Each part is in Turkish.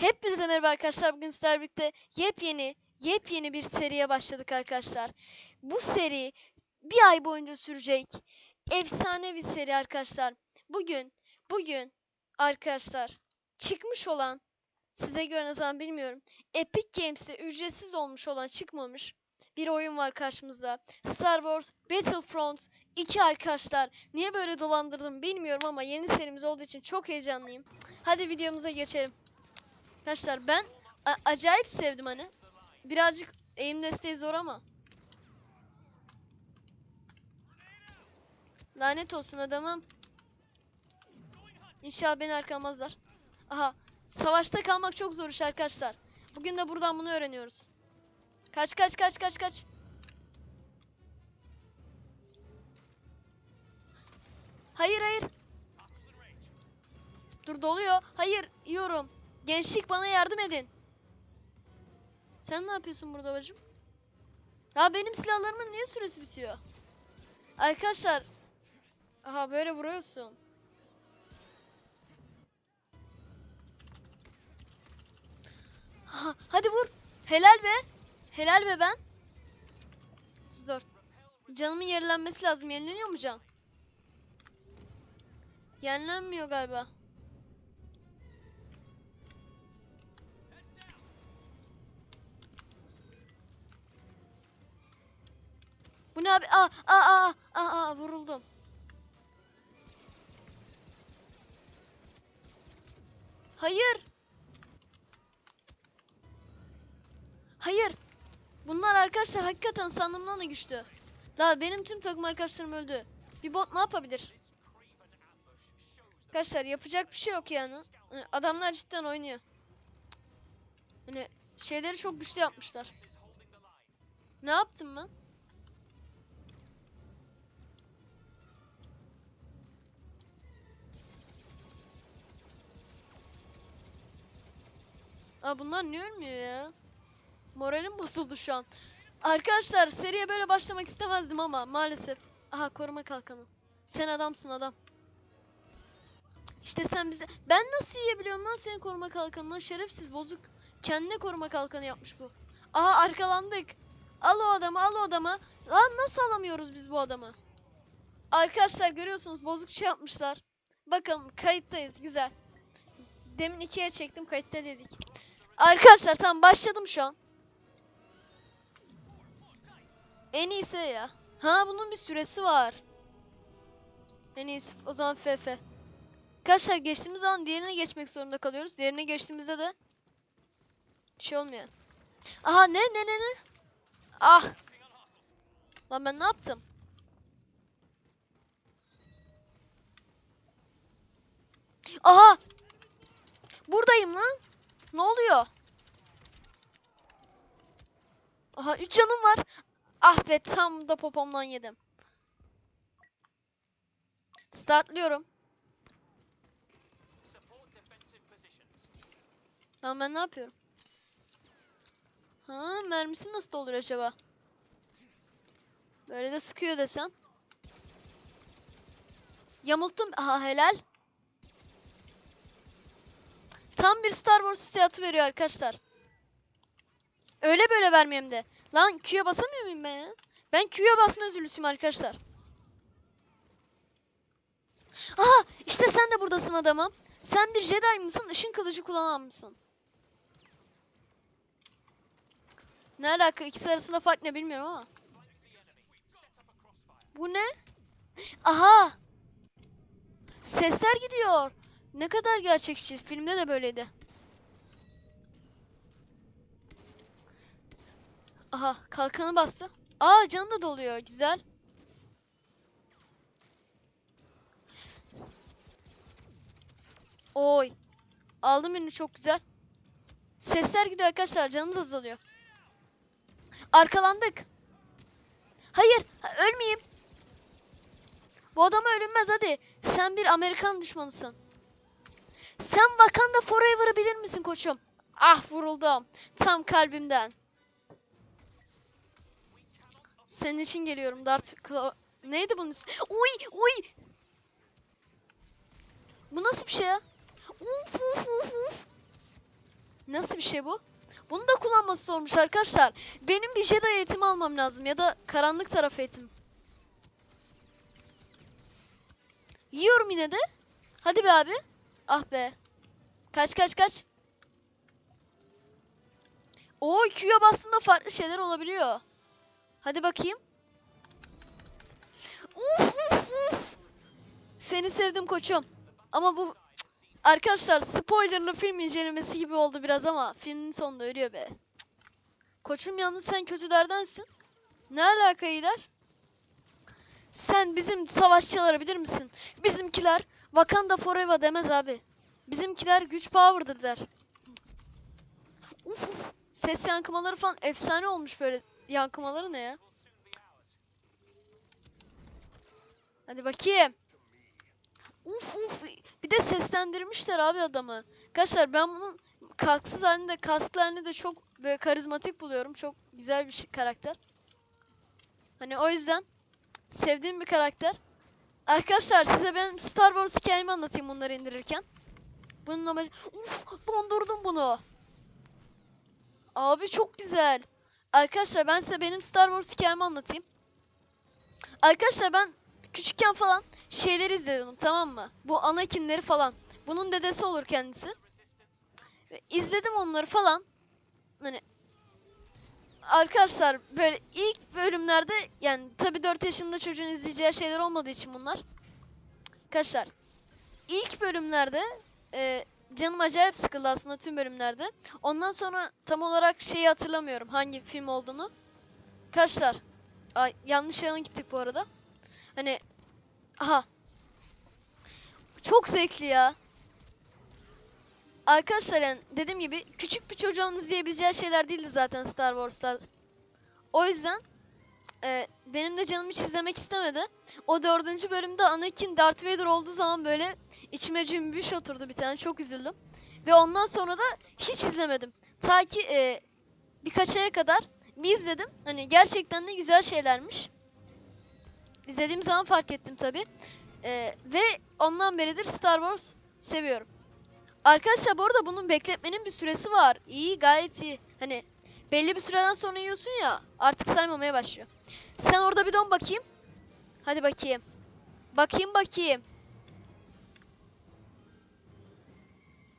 Hepinize merhaba arkadaşlar. Bugün sizlerle yepyeni, yepyeni bir seriye başladık arkadaşlar. Bu seri bir ay boyunca sürecek. Efsane bir seri arkadaşlar. Bugün, bugün arkadaşlar çıkmış olan, size göre ne zaman bilmiyorum. Epic Games'te ücretsiz olmuş olan çıkmamış bir oyun var karşımızda. Star Wars Battlefront 2 arkadaşlar. Niye böyle dolandırdım bilmiyorum ama yeni serimiz olduğu için çok heyecanlıyım. Hadi videomuza geçelim. Arkadaşlar ben acayip sevdim hani. Birazcık aim desteği zor ama. Lanet olsun adamım. İnşallah beni arkamazlar. Aha. Savaşta kalmak çok zor iş arkadaşlar. Bugün de buradan bunu öğreniyoruz. Kaç kaç kaç kaç kaç. Hayır hayır. Dur doluyor. Hayır yiyorum. Gençlik bana yardım edin. Sen ne yapıyorsun burada bacım? Ya benim silahlarımın niye süresi bitiyor? Arkadaşlar. Aha böyle vuruyorsun. Aha, hadi vur. Helal be. Helal be ben. 34. Canımın yenilenmesi lazım. Yenileniyor mu can? Yenilenmiyor galiba. Bu ne abi? Aa, aa, aa, aa, vuruldum. Hayır. Hayır. Bunlar arkadaşlar hakikaten sandığımdan da güçlü. La benim tüm takım arkadaşlarım öldü. Bir bot ne yapabilir? Arkadaşlar yapacak bir şey yok yani. Hani Adamlar cidden oynuyor. Hani şeyleri çok güçlü yapmışlar. Ne yaptım ben? Aa bunlar niye ölmüyor ya? Moralim bozuldu şu an. Arkadaşlar seriye böyle başlamak istemezdim ama maalesef. Aha koruma kalkanı. Sen adamsın adam. İşte sen bize... Ben nasıl yiyebiliyorum lan senin koruma kalkanını? Şerefsiz bozuk. Kendine koruma kalkanı yapmış bu. Aha arkalandık. Al o adamı al o adamı. Lan nasıl alamıyoruz biz bu adamı? Arkadaşlar görüyorsunuz bozuk şey yapmışlar. Bakalım kayıttayız güzel. Demin ikiye çektim kayıtta dedik. Arkadaşlar tamam başladım şu an. En iyisi ya. Ha bunun bir süresi var. En iyisi o zaman FF. Arkadaşlar geçtiğimiz zaman diğerine geçmek zorunda kalıyoruz. Diğerine geçtiğimizde de bir şey olmuyor. Aha ne ne ne ne? Ah. Lan ben ne yaptım? Aha. Buradayım lan. Ne oluyor? Aha 3 canım var. Ah be tam da popomdan yedim. Startlıyorum. Tamam ben ne yapıyorum? Ha mermisi nasıl olur acaba? Böyle de sıkıyor desem. Yamulttum. Aha helal. Tam bir Star Wars hissiyatı veriyor arkadaşlar. Öyle böyle vermeyeyim de. Lan Q'ya basamıyor muyum ben ya? Ben Q'ya basma özürlüsüyüm arkadaşlar. Aha işte sen de buradasın adamım. Sen bir Jedi mısın? Işın kılıcı kullanan mısın? Ne alaka? İkisi arasında fark ne bilmiyorum ama. Bu ne? Aha! Sesler gidiyor. Ne kadar gerçekçi. Filmde de böyleydi. Aha kalkanı bastı. Aa canı da doluyor. Güzel. Oy. Aldım birini çok güzel. Sesler gidiyor arkadaşlar. Canımız azalıyor. Arkalandık. Hayır. ha- Ölmeyeyim. Bu adama ölünmez hadi. Sen bir Amerikan düşmanısın. Sen Wakanda Forever'ı bilir misin koçum? Ah vuruldum. Tam kalbimden. Senin için geliyorum Darth Kla- Neydi bunun ismi? Uy uy. Bu nasıl bir şey ya? Uf uf uf uf. Nasıl bir şey bu? Bunu da kullanması zormuş arkadaşlar. Benim bir Jedi eğitimi almam lazım ya da karanlık taraf eğitim. Yiyorum yine de. Hadi be abi. Ah be. Kaç kaç kaç. Oo Q'ya bastığında farklı şeyler olabiliyor. Hadi bakayım. Uf uf uf. Seni sevdim koçum. Ama bu Cık. arkadaşlar spoilerlı film incelemesi gibi oldu biraz ama filmin sonunda ölüyor be. Cık. Koçum yalnız sen kötülerdensin. Ne alaka iyiler? Sen bizim savaşçıları bilir misin? Bizimkiler Wakanda forever demez abi. Bizimkiler güç power'dır der. Uf uf. Ses yankımaları falan efsane olmuş böyle. Yankımaları ne ya? Hadi bakayım. Uf uf. Bir de seslendirmişler abi adamı. Arkadaşlar ben bunun kasksız halinde, kasklı halinde de çok böyle karizmatik buluyorum. Çok güzel bir şey- karakter. Hani o yüzden sevdiğim bir karakter. Arkadaşlar size ben Star Wars hikayemi anlatayım bunları indirirken. Bunun amacı... Uf dondurdum bunu. Abi çok güzel. Arkadaşlar ben size benim Star Wars hikayemi anlatayım. Arkadaşlar ben küçükken falan şeyleri izledim tamam mı? Bu Anakin'leri falan. Bunun dedesi olur kendisi. İzledim onları falan. Hani Arkadaşlar böyle ilk bölümlerde yani tabi 4 yaşında çocuğun izleyeceği şeyler olmadığı için bunlar. Arkadaşlar ilk bölümlerde e, canım acayip sıkıldı aslında tüm bölümlerde. Ondan sonra tam olarak şeyi hatırlamıyorum hangi film olduğunu. Arkadaşlar ay, yanlış yana gittik bu arada. Hani aha çok zevkli ya. Arkadaşlar yani dediğim gibi küçük bir çocuğun izleyebileceği şeyler değildi zaten Star Wars'ta. O yüzden e, benim de canım hiç izlemek istemedi. O dördüncü bölümde Anakin Darth Vader olduğu zaman böyle içime cümbüş oturdu bir tane. Çok üzüldüm. Ve ondan sonra da hiç izlemedim. Ta ki e, birkaç aya kadar bir izledim. Hani gerçekten de güzel şeylermiş. İzlediğim zaman fark ettim tabi. ve ondan beridir Star Wars seviyorum. Arkadaşlar bu arada bunun bekletmenin bir süresi var. İyi gayet iyi. Hani belli bir süreden sonra yiyorsun ya artık saymamaya başlıyor. Sen orada bir don bakayım. Hadi bakayım. Bakayım bakayım.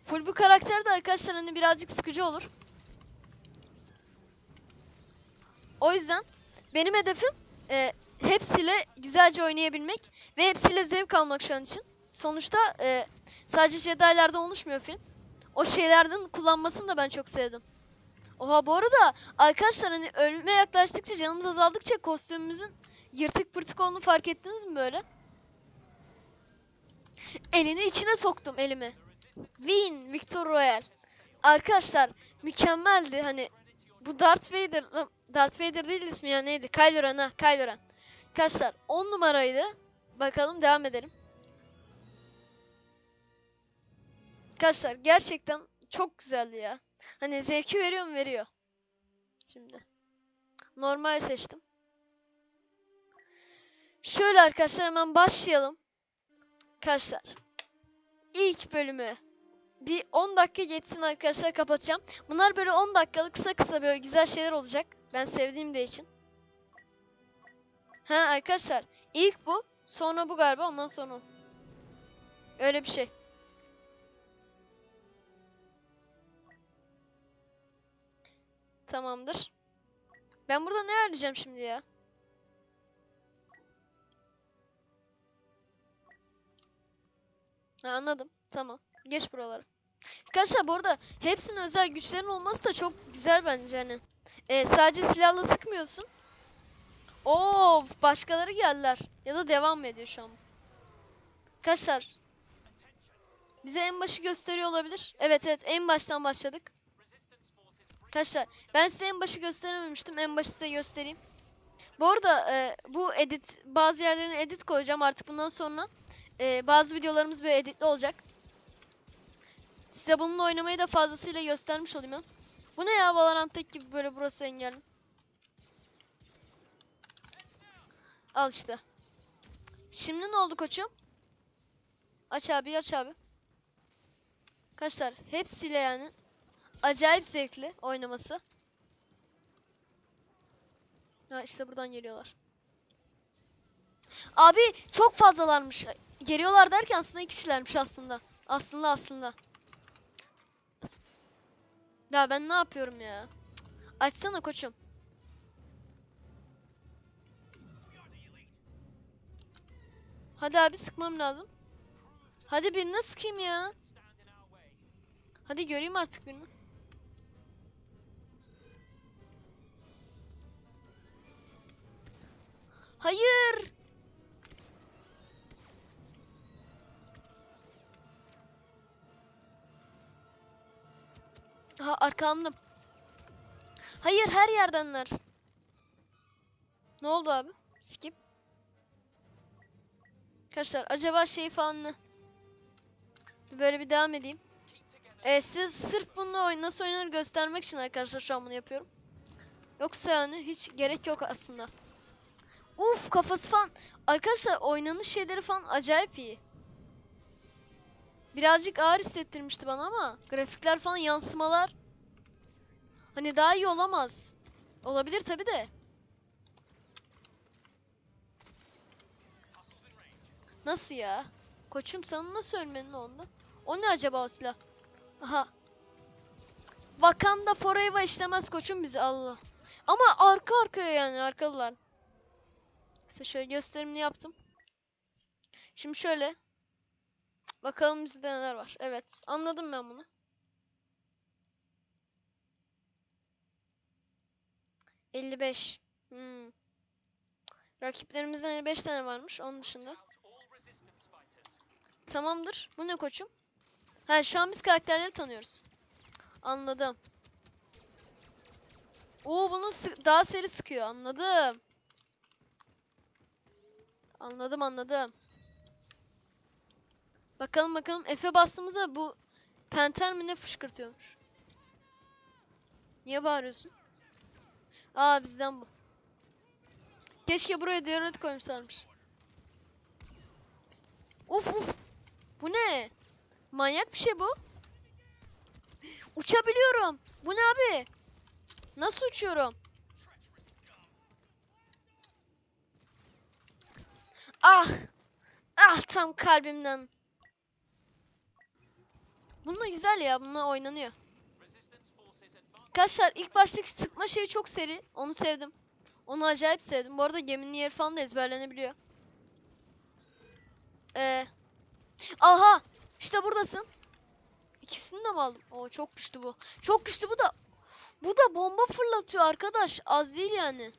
Full bu karakter de arkadaşlar hani birazcık sıkıcı olur. O yüzden benim hedefim e, hepsiyle güzelce oynayabilmek ve hepsiyle zevk almak şu an için. Sonuçta e, sadece Jedi'larda oluşmuyor film. O şeylerden kullanmasını da ben çok sevdim. Oha bu arada arkadaşlar hani ölüme yaklaştıkça canımız azaldıkça kostümümüzün yırtık pırtık olduğunu fark ettiniz mi böyle? Elini içine soktum elimi. Win Victor Royale. Arkadaşlar mükemmeldi hani bu Darth Vader Darth Vader değil ismi ya neydi? Kylo Ren ha Kylo Ren. Arkadaşlar 10 numaraydı. Bakalım devam edelim. Arkadaşlar gerçekten çok güzeldi ya. Hani zevki veriyor mu? Veriyor. Şimdi. Normal seçtim. Şöyle arkadaşlar hemen başlayalım. Arkadaşlar. İlk bölümü. Bir 10 dakika geçsin arkadaşlar kapatacağım. Bunlar böyle 10 dakikalık kısa kısa böyle güzel şeyler olacak. Ben sevdiğim de için. Ha arkadaşlar. ilk bu. Sonra bu galiba. Ondan sonra. Öyle bir şey. Tamamdır. Ben burada ne arayacağım şimdi ya? Ha, anladım. Tamam. Geç buraları. Arkadaşlar bu arada hepsinin özel güçlerin olması da çok güzel bence hani. Ee, sadece silahla sıkmıyorsun. Oo, başkaları geldiler. Ya da devam ediyor şu an? Arkadaşlar. Bize en başı gösteriyor olabilir. Evet evet en baştan başladık. Arkadaşlar ben size en başı gösterememiştim. En başı size göstereyim. Bu arada e, bu edit bazı yerlerine edit koyacağım artık bundan sonra. E, bazı videolarımız böyle editli olacak. Size bununla oynamayı da fazlasıyla göstermiş olayım ya. Bu ne ya Valorant'taki gibi böyle burası engelli. Al işte. Şimdi ne oldu koçum? Aç abi aç abi. Arkadaşlar hepsiyle yani. Acayip zevkli oynaması. Ha işte buradan geliyorlar. Abi çok fazlalarmış. Geliyorlar derken aslında iki kişilermiş aslında. Aslında aslında. Ya ben ne yapıyorum ya? Açsana koçum. Hadi abi sıkmam lazım. Hadi birine sıkayım ya. Hadi göreyim artık birini. Hayır. Ha arkamdım. Hayır her yerdenler. Ne oldu abi? Skip. Arkadaşlar acaba şey falan ne? Böyle bir devam edeyim. Ee, siz sırf bununla oyun nasıl oynanır göstermek için arkadaşlar şu an bunu yapıyorum. Yoksa yani hiç gerek yok aslında. Uf kafası falan. Arkadaşlar oynanış şeyleri falan acayip iyi. Birazcık ağır hissettirmişti bana ama grafikler falan yansımalar. Hani daha iyi olamaz. Olabilir tabi de. Nasıl ya? Koçum sana nasıl ölmenin onda? O ne acaba o silah? Aha. Wakanda Forever işlemez koçum bizi Allah. Ama arka arkaya yani arkalılar. Size şöyle gösterimini yaptım. Şimdi şöyle. Bakalım bizde neler var. Evet anladım ben bunu. Elli beş. Hmm. Rakiplerimizden 55 tane varmış onun dışında. Tamamdır. Bu ne koçum? Ha şu an biz karakterleri tanıyoruz. Anladım. Oo bunu daha seri sıkıyor. Anladım. Anladım anladım. Bakalım bakalım F'e bastığımızda bu penter mi ne fışkırtıyormuş. Niye bağırıyorsun? Aa bizden bu. Keşke buraya diyorit koymuşlarmış. Uf uf. Bu ne? Manyak bir şey bu. Uçabiliyorum. Bu ne abi? Nasıl uçuyorum? Ah. Ah tam kalbimden. Bununla güzel ya. Bununla oynanıyor. Arkadaşlar ilk baştaki sıkma şeyi çok seri. Onu sevdim. Onu acayip sevdim. Bu arada geminin yeri falan da ezberlenebiliyor. Ee, aha! İşte buradasın. İkisini de mi aldım? Oo çok güçlü bu. Çok güçlü bu da. Bu da bomba fırlatıyor arkadaş. Az değil yani.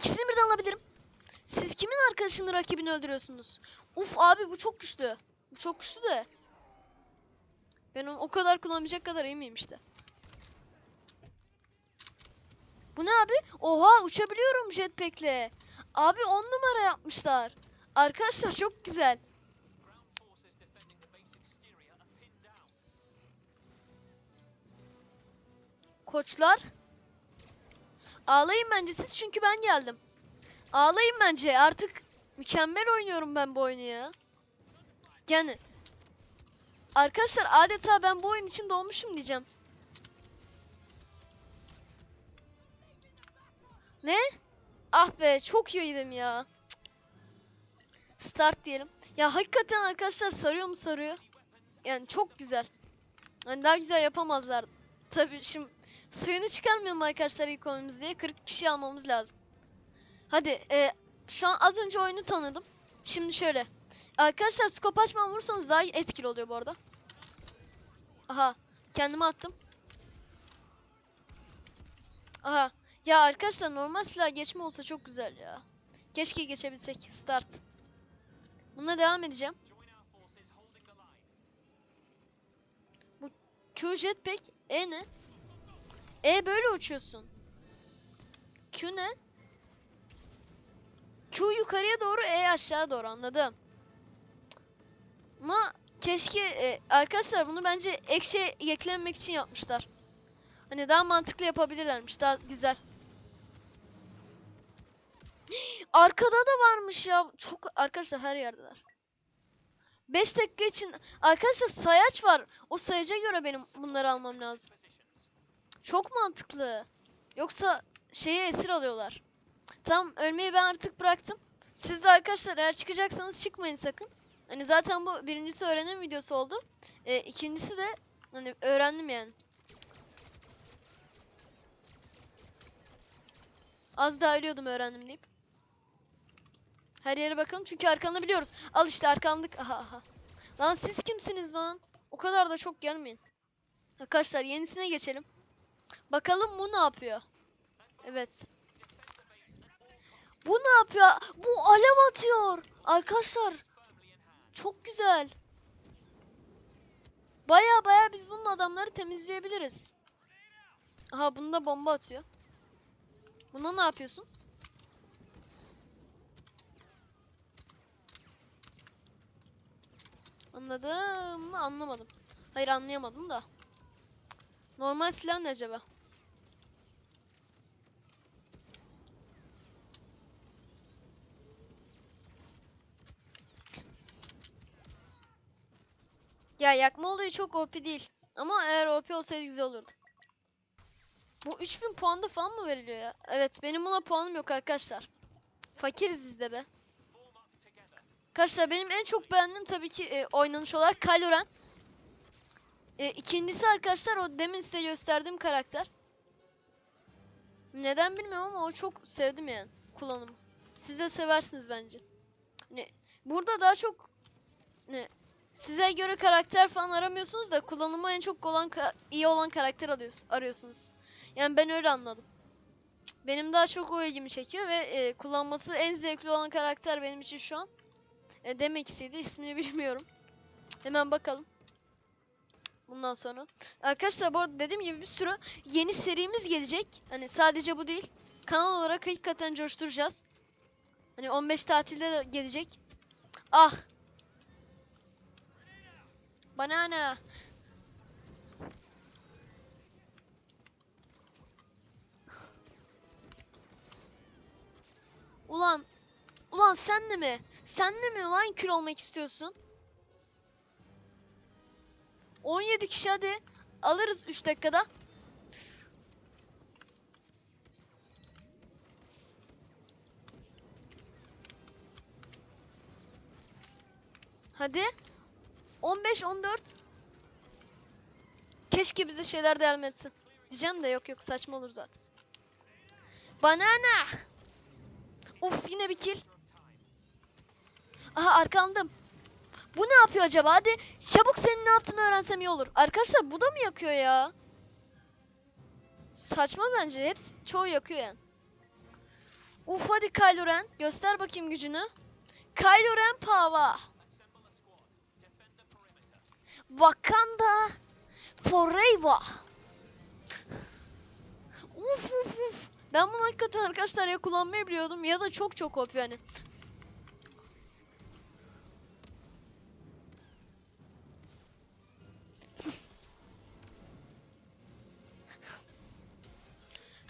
İkisini birden alabilirim. Siz kimin arkadaşını rakibini öldürüyorsunuz? Uf abi bu çok güçlü. Bu çok güçlü de. Ben onu o kadar kullanabilecek kadar iyi miyim işte. Bu ne abi? Oha uçabiliyorum jetpack'le. Abi 10 numara yapmışlar. Arkadaşlar çok güzel. Koçlar. Ağlayın bence siz çünkü ben geldim. Ağlayın bence artık mükemmel oynuyorum ben bu oyunu ya. Yani arkadaşlar adeta ben bu oyun için doğmuşum diyeceğim. Ne? Ah be çok iyiydim ya. Start diyelim. Ya hakikaten arkadaşlar sarıyor mu sarıyor? Yani çok güzel. Hani daha güzel yapamazlar. Tabii şimdi suyunu çıkarmayalım arkadaşlar ilk oyunumuz diye 40 kişi almamız lazım. Hadi e, şu an az önce oyunu tanıdım. Şimdi şöyle. Arkadaşlar skop açmadan vurursanız daha etkili oluyor bu arada. Aha kendime attım. Aha ya arkadaşlar normal silah geçme olsa çok güzel ya. Keşke geçebilsek. Start. Bununla devam edeceğim. Bu Q jetpack. E ne? E böyle uçuyorsun. Q ne? Q yukarıya doğru E aşağı doğru anladım. Ama keşke e, arkadaşlar bunu bence ek şey eklememek için yapmışlar. Hani daha mantıklı yapabilirlermiş. Daha güzel. arkada da varmış ya. Çok arkadaşlar her yerdeler. 5 dakika için arkadaşlar sayaç var. O sayaca göre benim bunları almam lazım. Çok mantıklı. Yoksa şeye esir alıyorlar. Tamam ölmeyi ben artık bıraktım. Siz de arkadaşlar eğer çıkacaksanız çıkmayın sakın. Hani zaten bu birincisi öğrenim videosu oldu. Ee, ikincisi de hani öğrendim yani. Az daha ölüyordum öğrendim deyip. Her yere bakalım çünkü arkanı biliyoruz. Al işte arkandık. Aha aha. Lan siz kimsiniz lan? O kadar da çok gelmeyin. Arkadaşlar yenisine geçelim. Bakalım bu ne yapıyor? Evet. Bu ne yapıyor? Bu alev atıyor. Arkadaşlar. Çok güzel. Baya baya biz bunun adamları temizleyebiliriz. Aha bunda bomba atıyor. Buna ne yapıyorsun? Anladım mı? Anlamadım. Hayır anlayamadım da. Normal silah ne acaba? Ya yakma olayı çok OP değil. Ama eğer OP olsaydı güzel olurdu. Bu 3000 puan da falan mı veriliyor ya? Evet benim buna puanım yok arkadaşlar. Fakiriz biz de be. Arkadaşlar benim en çok beğendiğim tabii ki e, oynanış olarak Kylo Ren. E, ikincisi arkadaşlar o demin size gösterdiğim karakter. Neden bilmiyorum ama o çok sevdim yani kullanımı. Siz de seversiniz bence. Ne burada daha çok ne size göre karakter falan aramıyorsunuz da kullanımı en çok olan iyi olan karakter alıyorsun, arıyorsunuz. Yani ben öyle anladım. Benim daha çok o ilgimi çekiyor ve e, kullanması en zevkli olan karakter benim için şu an. E, demek istedi ismini bilmiyorum. Hemen bakalım. Bundan sonra. Arkadaşlar bu arada dediğim gibi bir sürü yeni serimiz gelecek. Hani sadece bu değil. Kanal olarak hakikaten coşturacağız. Hani 15 tatilde de gelecek. Ah. Banana. Ulan. Ulan sen de mi? Sen de mi ulan kül olmak istiyorsun? 17 kişi hadi. Alırız 3 dakikada. Hadi. 15 14. Keşke bize şeyler devam. Diyeceğim de yok yok saçma olur zaten. Banana. Of yine bir kill. Aha arkandım. Bu ne yapıyor acaba? Hadi çabuk senin ne yaptığını öğrensem iyi olur. Arkadaşlar bu da mı yakıyor ya? Saçma bence. Hepsi çoğu yakıyor yani. Uf hadi Kylo Ren. Göster bakayım gücünü. Kylo Ren power. Wakanda forever. Uf uf uf. Ben bunu hakikaten arkadaşlar ya kullanmayı biliyordum ya da çok çok OP yani.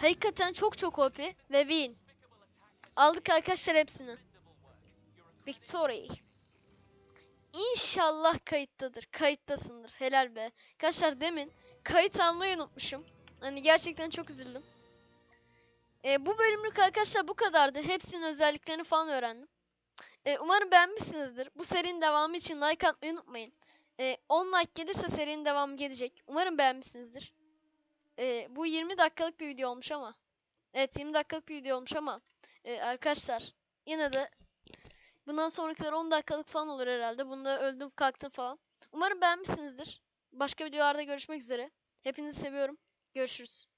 Hakikaten çok çok OP ve win. Aldık arkadaşlar hepsini. Victory. İnşallah kayıttadır. Kayıttasındır. Helal be. Arkadaşlar demin kayıt almayı unutmuşum. Hani gerçekten çok üzüldüm. Ee, bu bölümlük arkadaşlar bu kadardı. Hepsinin özelliklerini falan öğrendim. Ee, umarım beğenmişsinizdir. Bu serinin devamı için like atmayı unutmayın. Ee, 10 like gelirse serinin devamı gelecek. Umarım beğenmişsinizdir. Ee, bu 20 dakikalık bir video olmuş ama. Evet 20 dakikalık bir video olmuş ama. e, arkadaşlar yine de bundan sonrakiler 10 dakikalık falan olur herhalde. Bunda öldüm kalktım falan. Umarım beğenmişsinizdir. Başka videolarda görüşmek üzere. Hepinizi seviyorum. Görüşürüz.